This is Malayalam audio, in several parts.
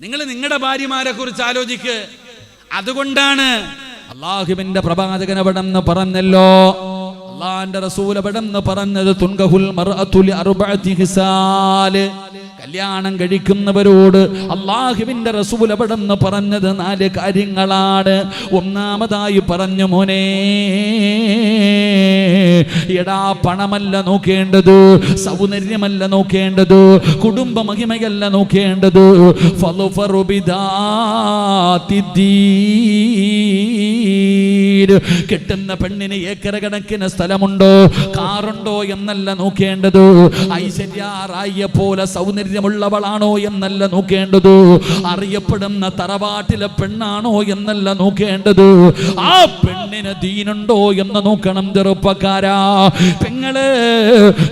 നിങ്ങൾ നിങ്ങളുടെ ഭാര്യമാരെ കുറിച്ച് ആലോചിക്ക്. അതുകൊണ്ടാണ് അള്ളാഹുവിന്റെ പ്രവാചകൻ എന്ന് പറഞ്ഞല്ലോ അള്ളാന്റെ നിന്ന് പറഞ്ഞത് തുൻകഹുൽ കല്യാണം കഴിക്കുന്നവരോട് അള്ളാഹുവിന്റെ റസൂൽ അവിടെ പറഞ്ഞത് നാല് കാര്യങ്ങളാണ്. ഒന്നാമതായി പറഞ്ഞു മോനെ എടാ പണമല്ല നോക്കേണ്ടത് സൗന്ദര്യമല്ല നോക്കേണ്ടത് കുടുംബ മഹിമയല്ല നോക്കേണ്ടത് ഫളുഫറു ബിദാത്തി കിട്ടുന്ന പെണ്ണിന് ഏക്കര കണക്കിന് സ്ഥലമുണ്ടോ? കാറുണ്ടോ എന്നല്ല നോക്കേണ്ടത്. ഐശ്വര്യാറായ പോലെ സൗന്ദര്യമുള്ളവളാണോ എന്നല്ല നോക്കേണ്ടത്. അറിയപ്പെടുന്ന തറവാട്ടിലെ പെണ്ണാണോ എന്നല്ല നോക്കേണ്ടത്. ആ പെണ്ണിന് ദീനുണ്ടോ എന്ന് നോക്കണം ചെറുപ്പക്കാരാ. പെങ്ങൾ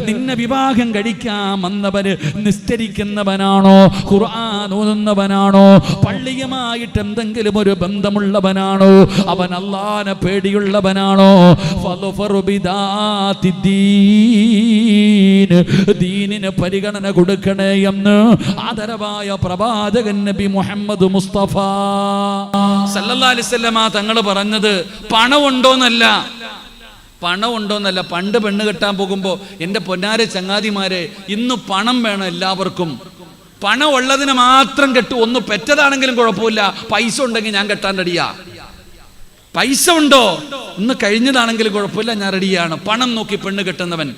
നിന്നെ വിവാഹം കഴിക്കാൻ വന്നവര് നിസ്തരിക്കുന്നവനാണോ ഖുർആൻ ഓതുന്നവനാണോ? പള്ളിയുമായിട്ട് എന്തെങ്കിലും ഒരു ബന്ധമുള്ളവനാണോ? അവൻ അള്ളാനെ പേടിയുള്ളവനാണോ. ദീനിന് പരിഗണന കൊടുക്കണേ എന്ന് ആദരവായ പ്രവാചകൻ നബി മുഹമ്മദ് മുസ്തഫ. വസല്ലമ തങ്ങൾ പറഞ്ഞത് പണമുണ്ടോന്നല്ല പണമുണ്ടോന്നല്ല പണ്ട് പെണ്ണ് കെട്ടാൻ പോകുമ്പോൾ എന്റെ പൊന്നാരെ ചങ്ങാതിമാരെ ഇന്ന് പണം വേണം എല്ലാവർക്കും. പണം ഉള്ളതിന് മാത്രം കെട്ടു. ഒന്ന് പെറ്റതാണെങ്കിലും കുഴപ്പമില്ല. പൈസ ഉണ്ടെങ്കിൽ ഞാൻ കെട്ടാൻ റെഡിയാ. പൈസ ഉണ്ടോ? ഇന്ന് കഴിഞ്ഞതാണെങ്കിൽ കുഴപ്പമില്ല ഞാൻ റെഡിയാണ്. പണം നോക്കി പെണ്ണ് കെട്ടുന്നവൻ.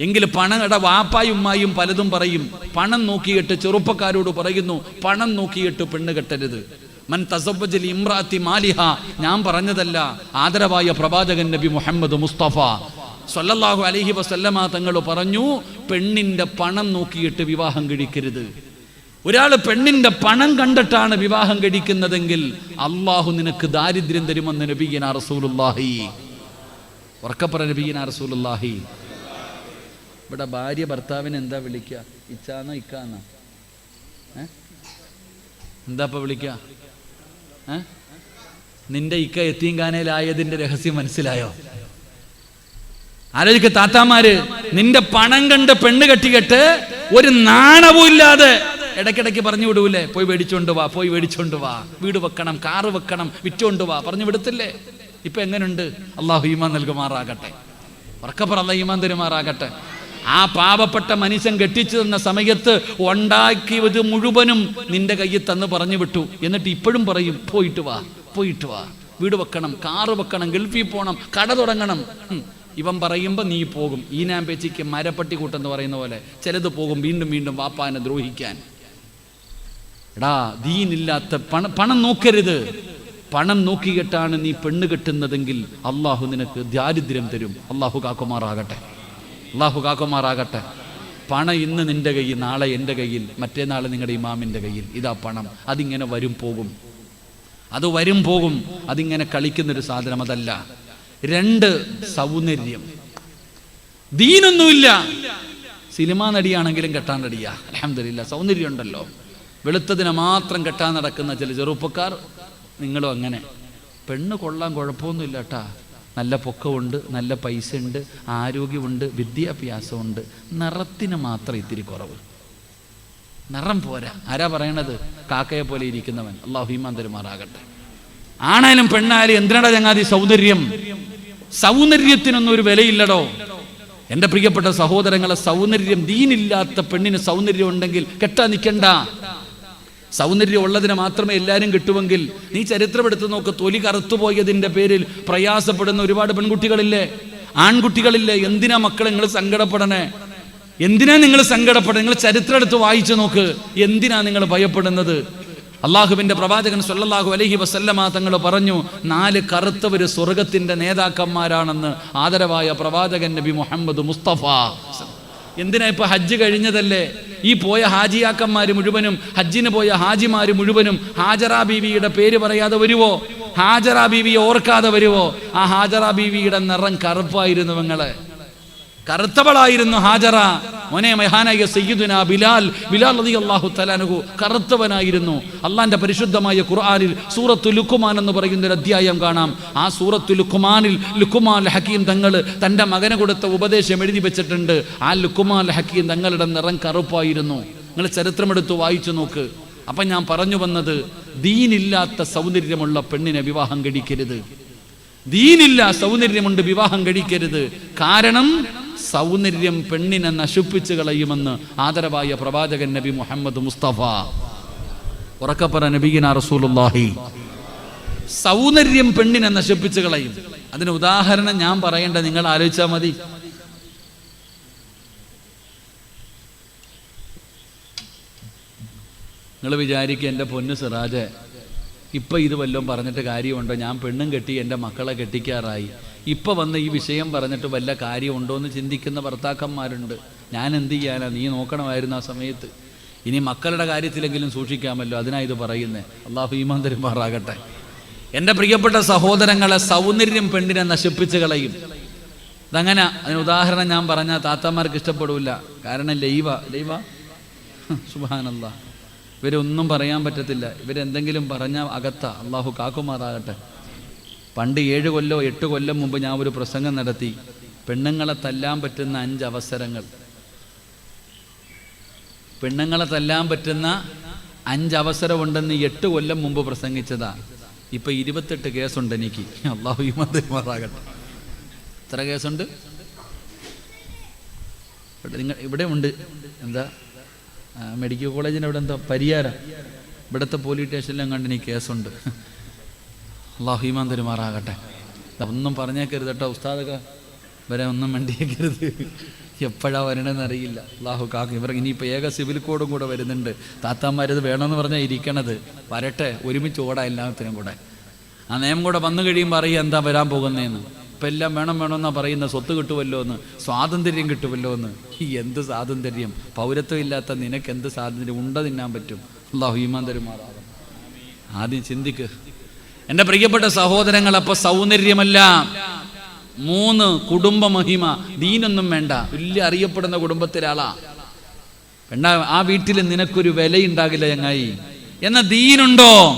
എങ്കിൽ പണയുടെ വാപ്പായും ഉമ്മായും പലതും പറയും. പണം നോക്കിയിട്ട് ചെറുപ്പക്കാരോട് പറയുന്നു പണം നോക്കിയിട്ട് പെണ്ണ് കെട്ടരുത്. മൻ തസവ്വജൽ ഇമ്രാത്തി മാലിഹ. ഞാൻ പറഞ്ഞതല്ല ആദരവായ പ്രവാചകൻ നബി മുഹമ്മദ് മുസ്തഫ. സല്ലല്ലാഹു അലൈഹി വസല്ലമ തങ്ങൾ പറഞ്ഞു പെണ്ണിന്റെ പണം നോക്കിയിട്ട് വിവാഹം കഴിക്കരുത്. ഒരാൾ പെണ്ണിന്റെ പണം കണ്ടിട്ടാണ് വിവാഹം കഴിക്കുന്നതെങ്കിൽ അള്ളാഹു നിനക്ക് ദാരിദ്ര്യം തരുമെന്ന് നബീന റസൂലുല്ലാഹി ഉറക്കപ്പറ നബീന റസൂലുല്ലാഹി ഇവിടെ ഭാര്യ ഭർത്താവിനെ എന്താ വിളിക്കുക ഇച്ചാന്നോ ഇക്കാന്നോ? ഏ? എന്താ ഇപ്പൊ വിളിക്കുക ഏ? നിന്റെ ഇക്ക എത്തീങ്കാനയിലായതിന്റെ രഹസ്യം മനസ്സിലായോ? ആലോചിക്ക താത്താമാര് നിന്റെ പണം കണ്ട് പെണ്ണ് കെട്ടിക്കെട്ട് ഒരു നാണവും ഇല്ലാതെ ഇടയ്ക്കിടയ്ക്ക് പറഞ്ഞു വിടൂലേ? പോയി മേടിച്ചോണ്ട് വാ പോയി മേടിച്ചോണ്ട് വാ. വീട് വെക്കണം കാറ് വെക്കണം വിറ്റോണ്ട് വാ. പറഞ്ഞു വിടത്തില്ലേ? ഇപ്പൊ എങ്ങനെയുണ്ട് അള്ളാഹു ഈമാൻ നൽകുമാറാകട്ടെ. ഉറക്കപ്പുറല്ല ഈമാൻ തരുമാറാകട്ടെ. ആ പാവപ്പെട്ട മനുഷ്യൻ കെട്ടിച്ചു തന്ന സമയത്ത് ഉണ്ടാക്കിയത് മുഴുവനും നിന്റെ കയ്യിൽ തന്ന് പറഞ്ഞു വിട്ടു. എന്നിട്ട് ഇപ്പോഴും പറയും പോയിട്ട് വാ പോയിട്ട് വാ. വീട് വെക്കണം കാറ് വെക്കണം ഗൾഫിൽ പോകണം കട തുടങ്ങണം. ഇവൻ പറയുമ്പോൾ നീ പോകും. ഈനാമ്പേച്ചിക്ക് മരപ്പട്ടി കൂട്ടെന്ന് പറയുന്ന പോലെ. ചിലത് പോകും വീണ്ടും വീണ്ടും വാപ്പാനെ ദ്രോഹിക്കാൻ. എടാ ദീനില്ലാത്ത പണം പണം നോക്കരുത്. പണം നോക്കിയിട്ടാണ് നീ പെണ്ണ് കെട്ടുന്നതെങ്കിൽ അള്ളാഹു നിനക്ക് ദാരിദ്ര്യം തരും. അള്ളാഹു കാക്കുമാറാകട്ടെ. അള്ളാഹു കാക്കുമാറാകട്ടെ. പണം ഇന്ന് നിന്റെ കയ്യിൽ നാളെ എന്റെ കയ്യിൽ മറ്റേ നാളെ നിങ്ങളുടെ ഇമാമിന്റെ കയ്യിൽ. ഇതാ പണം. അതിങ്ങനെ വരും പോകും. അത് വരും പോകും. അതിങ്ങനെ കളിക്കുന്നൊരു സാധനം അതല്ല. രണ്ട് സൗന്ദര്യം. ദീനൊന്നുമില്ല. സിനിമാ നടിയാണെങ്കിലും കെട്ടാൻ റെഡിയാ. അലഹമില്ല സൗന്ദര്യം ഉണ്ടല്ലോ. വെളുത്തതിനെ മാത്രം കെട്ടാൻ നടക്കുന്ന ചില ചെറുപ്പക്കാർ നിങ്ങളും അങ്ങനെ. പെണ്ണ് കൊള്ളാൻ കുഴപ്പമൊന്നുമില്ല കേട്ടാ നല്ല പൊക്കമുണ്ട് നല്ല പൈസ ഉണ്ട് ആരോഗ്യമുണ്ട് വിദ്യാഭ്യാസമുണ്ട്. നിറത്തിന് മാത്രം ഇത്തിരി കുറവ്. നിറം പോരാ. ആരാ പറയണത്? കാക്കയെ പോലെ ഇരിക്കുന്നവൻ. അള്ളാഹു ഹീമാൻ തരുമാറാകട്ടെ. ആണായാലും പെണ്ണായാലും എന്തിനടാ ചങ്ങാതി സൗന്ദര്യം? സൗന്ദര്യത്തിനൊന്നും ഒരു വിലയില്ലടോ. എന്റെ പ്രിയപ്പെട്ട സഹോദരങ്ങളെ സൗന്ദര്യം ദീനില്ലാത്ത പെണ്ണിന് സൗന്ദര്യം ഉണ്ടെങ്കിൽ കെട്ടാ നിൽക്കണ്ട സൗന്ദര്യം ഉള്ളതിനെ മാത്രമേ എല്ലാവരും കിട്ടുമെങ്കിൽ നീ ചരിത്രമെടുത്ത് നോക്ക് തൊലി കറുത്തുപോയതിന്റെ പേരിൽ പ്രയാസപ്പെടുന്ന ഒരുപാട് പെൺകുട്ടികളില്ലേ? ആൺകുട്ടികളില്ലേ? എന്തിനാ മക്കളെ നിങ്ങൾ സങ്കടപ്പെടണേ? എന്തിനാ നിങ്ങൾ സങ്കടപ്പെടുന്നത് നിങ്ങൾ ചരിത്രം എടുത്ത് വായിച്ചു നോക്ക് എന്തിനാ നിങ്ങൾ ഭയപ്പെടുന്നത്? അള്ളാഹുവിന്റെ പ്രവാചകൻ സല്ലല്ലാഹു അലഹി വസല്ലമ തങ്ങൾ പറഞ്ഞു നാല് കറുത്തവർ സ്വർഗത്തിന്റെ നേതാക്കന്മാരാണെന്ന് ആദരവായ പ്രവാചകൻ നബി മുഹമ്മദ് മുസ്തഫ. എന്തിനാ ഇപ്പൊ ഹജ്ജ് കഴിഞ്ഞതല്ലേ? ഈ പോയ ഹാജിയാക്കന്മാര് മുഴുവനും ഹജ്ജിന് പോയ ഹാജിമാര് മുഴുവനും ഹാജറ ബീവിയുടെ പേര് പറയാതെ വരുവോ? ഹാജറ ബീവിയെ ഓർക്കാതെ വരുവോ? ആ ഹാജറ ബീവിയുടെ നിറം കറുപ്പായിരുന്നു നിങ്ങൾ കറുത്തവളായിരുന്നു ഹാജറ. മോനെ മഹാനായ സയ്യിദുന ബിലാൽ ബിലാൽ അലി അള്ളാഹു തലാനുഹു കറുത്തവനായിരുന്നു. അള്ളാന്റെ പരിശുദ്ധമായ ഖുർആാനിൽ സൂറത്ത് ലുക്കുമാൻ എന്ന് പറയുന്ന ഒരു അധ്യായം കാണാം. ആ സൂറത്ത് ലുക്കുമാനിൽ ലുക്കുമാൻ ഹക്കീം തങ്ങൾ തന്റെ മകന് കൊടുത്ത ഉപദേശം എഴുതി വെച്ചിട്ടുണ്ട്. ആ ലുക്കുമാൻ ഹക്കീം തങ്ങളുടെ നിറം കറുപ്പായിരുന്നു. നിങ്ങൾ ചരിത്രമെടുത്ത് വായിച്ചു നോക്ക്. അപ്പം ഞാൻ പറഞ്ഞു വന്നത് ദീനില്ലാത്ത സൗന്ദര്യമുള്ള പെണ്ണിനെ വിവാഹം കഴിക്കരുത്. ദീനില്ല സൗന്ദര്യമുണ്ട് വിവാഹം കഴിക്കരുത്. കാരണം സൗന്ദര്യം പെണ്ണിനെ നശിപ്പിച്ചു കളയുമെന്ന് ആദരവായ പ്രവാചകൻ നബി മുഹമ്മദ് മുസ്തഫ. ഉറക്കപ്പറ നബീന റസൂലുള്ളാഹി. സൗന്ദര്യം പെണ്ണിനെ നശിപ്പിച്ചു കളയും. അതിന് ഉദാഹരണം ഞാൻ പറയേണ്ട നിങ്ങൾ ആലോചിച്ചാൽ മതി. നിങ്ങൾ വിചാരിക്കുക എന്റെ പൊന്ന് സിറാജ് ഇപ്പം ഇത് വല്ലതും പറഞ്ഞിട്ട് കാര്യമുണ്ടോ? ഞാൻ പെണ്ണും കെട്ടി എന്റെ മക്കളെ കെട്ടിക്കാറായി. ഇപ്പം വന്ന് ഈ വിഷയം പറഞ്ഞിട്ട് വല്ല കാര്യമുണ്ടോ എന്ന് ചിന്തിക്കുന്ന ഭർത്താക്കന്മാരുണ്ട്. ഞാൻ എന്ത് ചെയ്യാനാ? നീ നോക്കണമായിരുന്നു ആ സമയത്ത്. ഇനി മക്കളുടെ കാര്യത്തിലെങ്കിലും സൂക്ഷിക്കാമല്ലോ. അതിനാ ഇത് പറയുന്നത് അള്ളാഹു ഈമാൻ തരുമാറാകട്ടെ. എന്റെ പ്രിയപ്പെട്ട സഹോദരങ്ങളെ സൗന്ദര്യം പെണ്ണിനെ നശിപ്പിച്ച് കളയും. അതങ്ങനെ അതിന് ഉദാഹരണം ഞാൻ പറഞ്ഞാൽ താത്തമാർക്ക് ഇഷ്ടപ്പെടില്ല കാരണം ലൈവ ലൈവ? സുബാനല്ല ഇവരൊന്നും പറയാൻ പറ്റത്തില്ല. ഇവരെന്തെങ്കിലും പറഞ്ഞാൽ അകത്ത. അള്ളാഹു കാക്കുമാറാകട്ടെ. പണ്ട് ഏഴ് കൊല്ലോ എട്ട് കൊല്ലം മുമ്പ് ഞാൻ ഒരു പ്രസംഗം നടത്തി. പെണ്ണുങ്ങളെ തല്ലാൻ പറ്റുന്ന അഞ്ച് അവസരങ്ങൾ. പെണ്ണുങ്ങളെ തല്ലാൻ പറ്റുന്ന അഞ്ച് അവസരമുണ്ടെന്ന് എട്ട് കൊല്ലം മുമ്പ് പ്രസംഗിച്ചതാ. ഇപ്പൊ ഇരുപത്തെട്ട് കേസുണ്ട് എനിക്ക്. അള്ളാഹു ഈമാറാകട്ടെ എത്ര കേസുണ്ട്? നിങ്ങൾ ഇവിടെ ഉണ്ട്. എന്താ? മെഡിക്കൽ കോളേജിന് ഇവിടെ എന്താ പരിയാരം? ഇവിടുത്തെ പോലീസ് സ്റ്റേഷനിലും കണ്ട് എനിക്ക് കേസുണ്ട്. അള്ളാഹു ഈമാൻ തരുമാറാകട്ടെ. ഒന്നും പറഞ്ഞേക്കരുത് കേട്ടോ ഉസ്താദൊക്കെ. വരെ ഒന്നും മണ്ടിയേക്കരുത്. എപ്പോഴാ വരണമെന്ന് അറിയില്ല. അള്ളാഹു കാക്ക ഇവർ ഇനിയിപ്പോൾ ഏക സിവിൽ കോഡും കൂടെ വരുന്നുണ്ട്. താത്താമാരത് വേണമെന്ന് പറഞ്ഞാൽ ഇരിക്കണത്. വരട്ടെ ഒരുമിച്ച് ഓടാ എല്ലാത്തിനും കൂടെ. ആ നിയമം കൂടെ വന്നു കഴിയുമ്പോൾ അറിയാം എന്താ വരാൻ പോകുന്നതെന്ന് ഇപ്പം എല്ലാം വേണം വേണമെന്നാ പറയുന്ന സ്വത്ത് കിട്ടുമല്ലോ എന്ന് സ്വാതന്ത്ര്യം കിട്ടുമല്ലോ എന്ന് ഈ എന്ത് സ്വാതന്ത്ര്യം? പൗരത്വം ഇല്ലാത്ത നിനക്ക് എന്ത് സ്വാതന്ത്ര്യം? ഉണ്ട തിന്നാൻ പറ്റും. അള്ളാഹു ഈമാൻ ആദ്യം ചിന്തിക്ക്. എന്റെ പ്രിയപ്പെട്ട സഹോദരങ്ങൾ അപ്പൊ സൗന്ദര്യമല്ല. മൂന്ന് കുടുംബ മഹിമ. ദീനൊന്നും വേണ്ട. വലിയ അറിയപ്പെടുന്ന കുടുംബത്തിലെ ആളാ ആ വീട്ടിൽ നിനക്കൊരു വിലയുണ്ടാകില്ല ചങ്ങായി. എന്ന ദീനുണ്ടോ?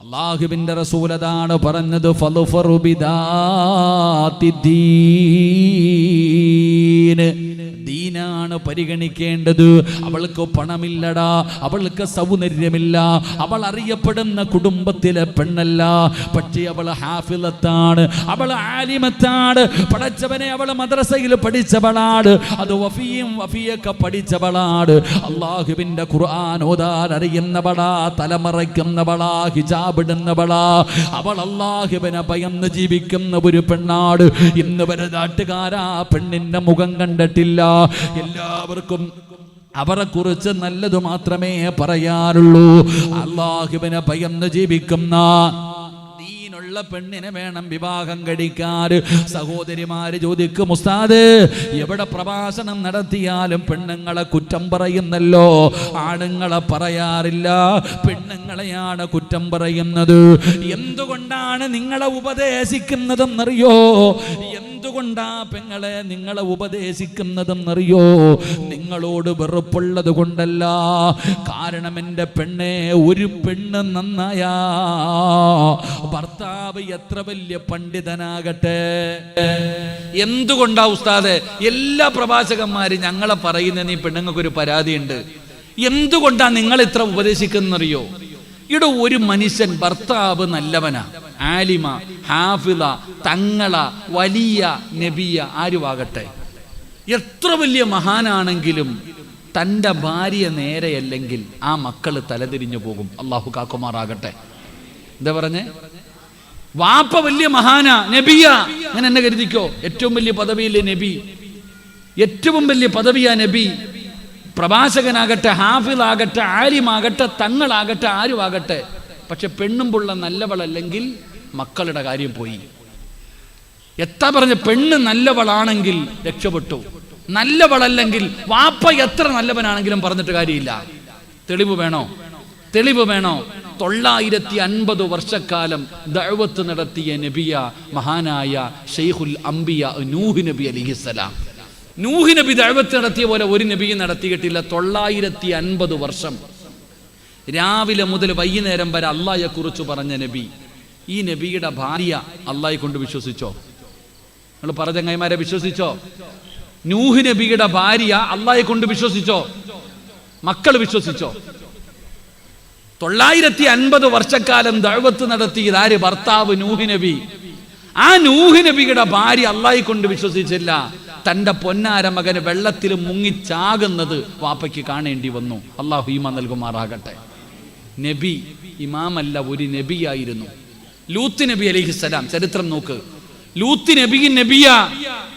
അള്ളാഹുബിന്റെ റസൂലതാണ് പറഞ്ഞത് ഫളുഫറു ദീനാണ് പരിഗണിക്കേണ്ടത്? അവൾക്ക് പണമില്ലടാ അവൾക്ക് സൗന്ദര്യമില്ല. അവൾ അറിയപ്പെടുന്ന കുടുംബത്തിലെ പെണ്ണല്ല. പക്ഷേ അവൾ ഹാഫിലത്താണ് അവൾ ആലിമത്താണ്. പഠിച്ചവനെ അവൾ മദ്രസയിൽ പഠിച്ചവളാണ്. അത് വഫിയും വഫിയൊക്കെ പഠിച്ചവളാണ്. അള്ളാഹുവിന്റെ ഖുർആൻ ഓതാൻ അറിയുന്നവളാ തലമറയ്ക്കുന്നവളാ ഹിജാബിടുന്നവളാ അവൾ അള്ളാഹുവിനെ ഭയന്ന് ജീവിക്കുന്ന ഒരു പെണ്ണാട് ഇന്ന് വരെ നാട്ടുകാരാ പെണ്ണിന്റെ മുഖം കണ്ടിട്ടില്ല. എല്ലാവർക്കും അവരെ കുറിച്ച് നല്ലത് മാത്രമേ പറയാറുള്ളൂ. അള്ളാഹുവിനെ ഭയന്ന് ജീവിക്കുന്ന ഉള്ള പെണ്ണിനെ വേണം വിവാഹം കഴിക്കാൻ. സഹോദരിമാര് ചോദിക്കും ഉസ്താദ് എവിടെ പ്രഭാഷണം നടത്തിയാലും പെണ്ണുങ്ങളെ കുറ്റം പറയുന്നല്ലോ? ആണുങ്ങളെ പറയാറില്ല. പെണ്ണുങ്ങളെയാണ് കുറ്റം പറയുന്നത്. എന്തുകൊണ്ടാണ് നിങ്ങളെ ഉപദേശിക്കുന്നതെന്നറിയോ? എന്തുകൊണ്ടാ പെങ്ങളെ നിങ്ങളെ ഉപദേശിക്കുന്നതെന്നറിയോ? നിങ്ങളോട് വെറുപ്പുള്ളത് കൊണ്ടല്ല. കാരണം എന്റെ പെണ്ണെ ഒരു പെണ്ണ് നന്നായാ. ഭർത്താവ് എത്ര വലിയ പണ്ഡിതനാകട്ടെ? എന്തുകൊണ്ടാ ഉസ്താദ്? എല്ലാ പ്രഭാഷകന്മാരും ഞങ്ങളെ പറയുന്ന നീ പെണ്ണുങ്ങൾക്കൊരു പരാതിയുണ്ട്. എന്തുകൊണ്ടാ നിങ്ങൾ ഇത്ര ഉപദേശിക്കുന്നറിയോ ഇവിടെ ഒരു മനുഷ്യൻ ഭർത്താവ് നല്ലവനാ. ആലിമ ഹാഫിള തങ്ങള വലിയ നബിയ ആരുവാകട്ടെ എത്ര വലിയ മഹാനാണെങ്കിലും തന്റെ ഭാര്യ നേരെയല്ലെങ്കിൽ ആ മക്കൾ തലതിരിഞ്ഞു പോകും. അള്ളാഹു കാക്കുമാറാകട്ടെ. എന്താ പറഞ്ഞേ? വാപ്പ വലിയ മഹാന നബിയ. ഞാൻ എന്നെ കരുതിക്കോ? ഏറ്റവും വലിയ പദവിയില്ലേ നബി? ഏറ്റവും വലിയ പദവിയാ നബി. പ്രഭാഷകനാകട്ടെ ഹാഫിളാകട്ടെ ആര്യമാകട്ടെ തങ്ങളാകട്ടെ ആരുമാകട്ടെ? പക്ഷെ പെണ്ണും പുള്ള നല്ലവളല്ലെങ്കിൽ മക്കളുടെ കാര്യം പോയി. എത്ര പറഞ്ഞ പെണ്ണ് നല്ലവളാണെങ്കിൽ രക്ഷപ്പെട്ടു. നല്ലവളല്ലെങ്കിൽ വാപ്പ എത്ര നല്ലവനാണെങ്കിലും പറഞ്ഞിട്ട് കാര്യമില്ല. തെളിവ് വേണോ? തെളിവ് വേണോ? തൊള്ളായിരത്തി അൻപത് വർഷക്കാലം ദഅവത്ത് നടത്തിയ നബിയ മഹാനായ ഷെയ്ഖുൽ അംബിയ നൂഹ് നബി അലിഹിസലാം നൂഹ് നബി ദഅവത്ത് നടത്തിയ പോലെ ഒരു നബിയും നടത്തിയിട്ടില്ല. തൊള്ളായിരത്തി അൻപത് വർഷം. രാവിലെ മുതൽ വൈകുന്നേരം വരെ അള്ളായെ കുറിച്ച് പറഞ്ഞ നബി. ഈ നബിയുടെ ഭാര്യ അള്ളാഹെ കൊണ്ട് വിശ്വസിച്ചോ? നിങ്ങൾ പറഞ്ഞങ്ങൈമാരെ വിശ്വസിച്ചോ? നൂഹ് നബിയുടെ ഭാര്യ അള്ളാഹെ കൊണ്ട് വിശ്വസിച്ചോ? മക്കൾ വിശ്വസിച്ചോ? തൊള്ളായിരത്തി അൻപത് വർഷക്കാലം ദഴവത്ത് നടത്തി ആര്? ഭർത്താവ് നൂഹ് നബി. ആ നൂഹ് നബിയുടെ ഭാര്യ അള്ളായി കൊണ്ട് വിശ്വസിച്ചില്ല. തന്റെ പൊന്നാര മകന് വെള്ളത്തിൽ മുങ്ങിച്ചാകുന്നത് വാപ്പയ്ക്ക് കാണേണ്ടി വന്നു. അള്ളാഹു ഹീമ നൽകുമാറാകട്ടെ. നബി ഇമാമല്ല ഒരു നബിയായിരുന്നു. ലൂത്ത് നബി അലിഹിസ്സലാം ചരിത്രം നോക്ക്. ലൂത്ത് നബിയും നബിയ.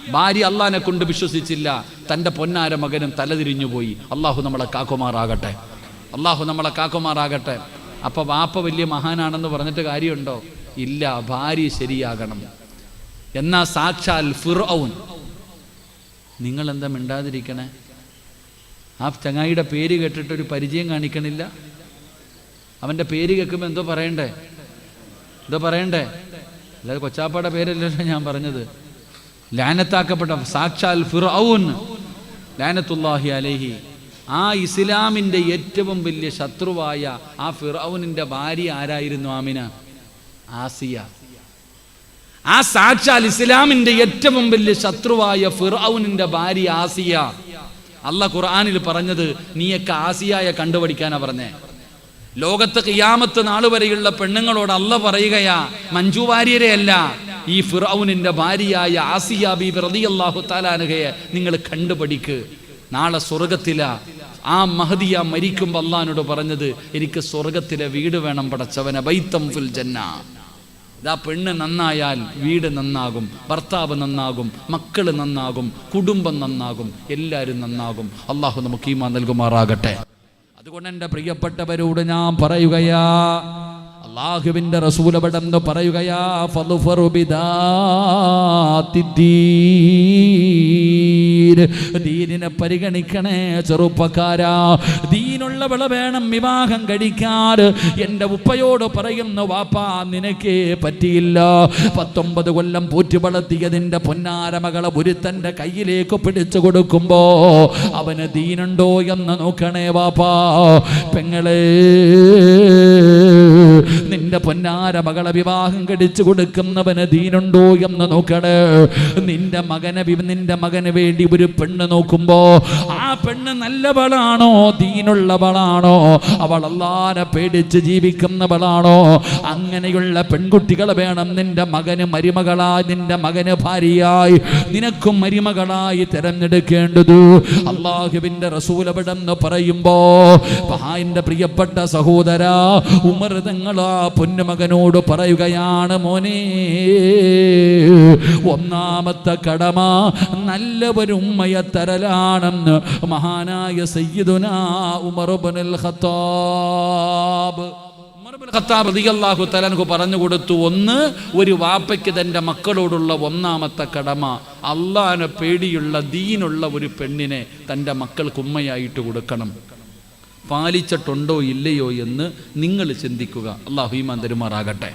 ഭാര്യ അള്ളഹാനെ കൊണ്ട് വിശ്വസിച്ചില്ല. തന്റെ പൊന്നാര മകനും തലതിരിഞ്ഞു പോയി. അള്ളാഹു നമ്മളെ കാക്കുമാറാകട്ടെ. അള്ളാഹു നമ്മളെ കാക്കുമാറാകട്ടെ. അപ്പൊ വാപ്പ വലിയ മഹാനാണെന്ന് പറഞ്ഞിട്ട് കാര്യമുണ്ടോ? ഇല്ല ഭാര്യ ശരിയാകണം. എന്നാ സാക്ഷാൽ ഫിർഔൻ. നിങ്ങൾ എന്താ മിണ്ടാതിരിക്കണേ? ആ ചങ്ങായിയുടെ പേര് കേട്ടിട്ട് ഒരു പരിചയം കാണിക്കണില്ല? അവന്റെ പേര് കേൾക്കുമ്പോൾ എന്തോ പറയണ്ടേ? എന്തോ പറയണ്ടേ? അല്ലാതെ കൊച്ചാപ്പയുടെ പേരല്ലല്ലോ ഞാൻ പറഞ്ഞത്. ലാനത്താക്കപ്പെട്ട സാക്ഷാൽ ഫിറൌൻ ലാനത്തുല്ലാഹി അലേഹി. ആ ഇസ്ലാമിന്റെ ഏറ്റവും വലിയ ശത്രുവായ ആ ഫിറൌനിന്റെ ഭാര്യ ആരായിരുന്നു ആമിന? ആസിയ. ആ സാക്ഷാൽ ഇസ്ലാമിന്റെ ഏറ്റവും വലിയ ശത്രുവായ ഫിറൌനിന്റെ ഭാര്യ ആസിയ. അല്ല ഖുർആാനിൽ പറഞ്ഞത് നീയൊക്കെ ആസിയായ കണ്ടുപഠിക്കാനാ പറഞ്ഞേ. ലോകത്ത് കിയാമത്ത് നാൾ വരെയുള്ള പെണ്ണുങ്ങളോട് അല്ല പറയുകയാ മഞ്ജു ഭാര്യരെ അല്ല. ഈ ഫിറൌനിന്റെ ഭാര്യയായ ആസിയ ബി റളിയല്ലാഹു താലാനുകയെ നിങ്ങൾ കണ്ടുപഠിക്ക്. നാളെ സ്വർഗത്തില ആ മഹദിയ മരിക്കുമ്പോൾ അള്ളഹാനോട് പറഞ്ഞത് എനിക്ക് സ്വർഗത്തിലെ വീട് വേണം പടച്ചവന ബൈത്തം ഫുൽ ജന്ന. ഇതാ പെണ്ണ് നന്നായാൽ വീട് നന്നാകും ഭർത്താവ് നന്നാകും മക്കൾ നന്നാകും കുടുംബം നന്നാകും എല്ലാവരും നന്നാകും. അള്ളാഹു നമുക്ക് ഈമാ നൽകുമാറാകട്ടെ. അതുകൊണ്ട് എന്റെ പ്രിയപ്പെട്ടവരോട് ഞാൻ പറയുകയാ അള്ളാഹുവിന്റെ റസൂലപടെന്ന് പറയുകയാ പരിഗണിക്കണേ ചെറുപ്പക്കാരാ. ദീനുള്ളവളെ വേണം വിവാഹം കഴിക്കാൻ. എന്റെ ഉപ്പയോട് പറയുന്ന വാപ്പാ നിനക്ക് പറ്റിയില്ല. പത്തൊമ്പത് കൊല്ലം പൂറ്റി വളർത്തിയതിന്റെ പൊന്നാരമകളെ ഒരു ഒരുത്തന്റെ കയ്യിലേക്ക് പിടിച്ചു കൊടുക്കുമ്പോ അവന് ദീനുണ്ടോ എന്ന് നോക്കണേ വാപ്പാ. പെങ്ങളെ നിന്റെ പൊന്നാര മകളെ വിവാഹം കടിച്ചു കൊടുക്കുന്നവന് ദീനുണ്ടോ എന്ന് നോക്കണേ. നിന്റെ മകനെ നിന്റെ മകന് വേണ്ടി ഒരു പെണ്ണ് നോക്കുമ്പോ ആ പെണ്ണ് നല്ലവളാണോ? ദീനുള്ളവളാണോ? അവൾ അല്ലാതെ പേടിച്ച് ജീവിക്കുന്നവളാണോ? അങ്ങനെയുള്ള പെൺകുട്ടികളെ വേണം നിന്റെ മകന് മരുമകളായി നിന്റെ മകന് ഭാര്യയായി. നിനക്കും മരുമകളായി തിരഞ്ഞെടുക്കേണ്ടത് അള്ളാഹുവിന്റെ റസൂലവിടെന്ന് പറയുമ്പോ പ്രിയപ്പെട്ട സഹോദര ഉമർ തങ്ങളാ പൊന്നുമകനോട് പറയുകയാണ് മോനെ ഒന്നാമത്തെ കടമ നല്ലവരും ഉമ്മയെ തരലാണെന്ന് മഹാനായ സയ്യിദുനാ ഉമർ ഇബ്നുൽ ഖത്താബ്. ഖത്താബ് പറഞ്ഞു കൊടുത്തു ഒന്ന് ഒരു വാപ്പയ്ക്ക് തന്റെ മക്കളോടുള്ള ഒന്നാമത്തെ കടമ അള്ളാനെ പേടിയുള്ള ദീനുള്ള ഒരു പെണ്ണിനെ തന്റെ മക്കൾക്ക് ഉമ്മയായിട്ട് കൊടുക്കണം. പാലിച്ചിട്ടുണ്ടോ ഇല്ലയോ എന്ന് നിങ്ങൾ ചിന്തിക്കുക. അള്ളാഹു ഈമാൻ തരുമാറാകട്ടെ.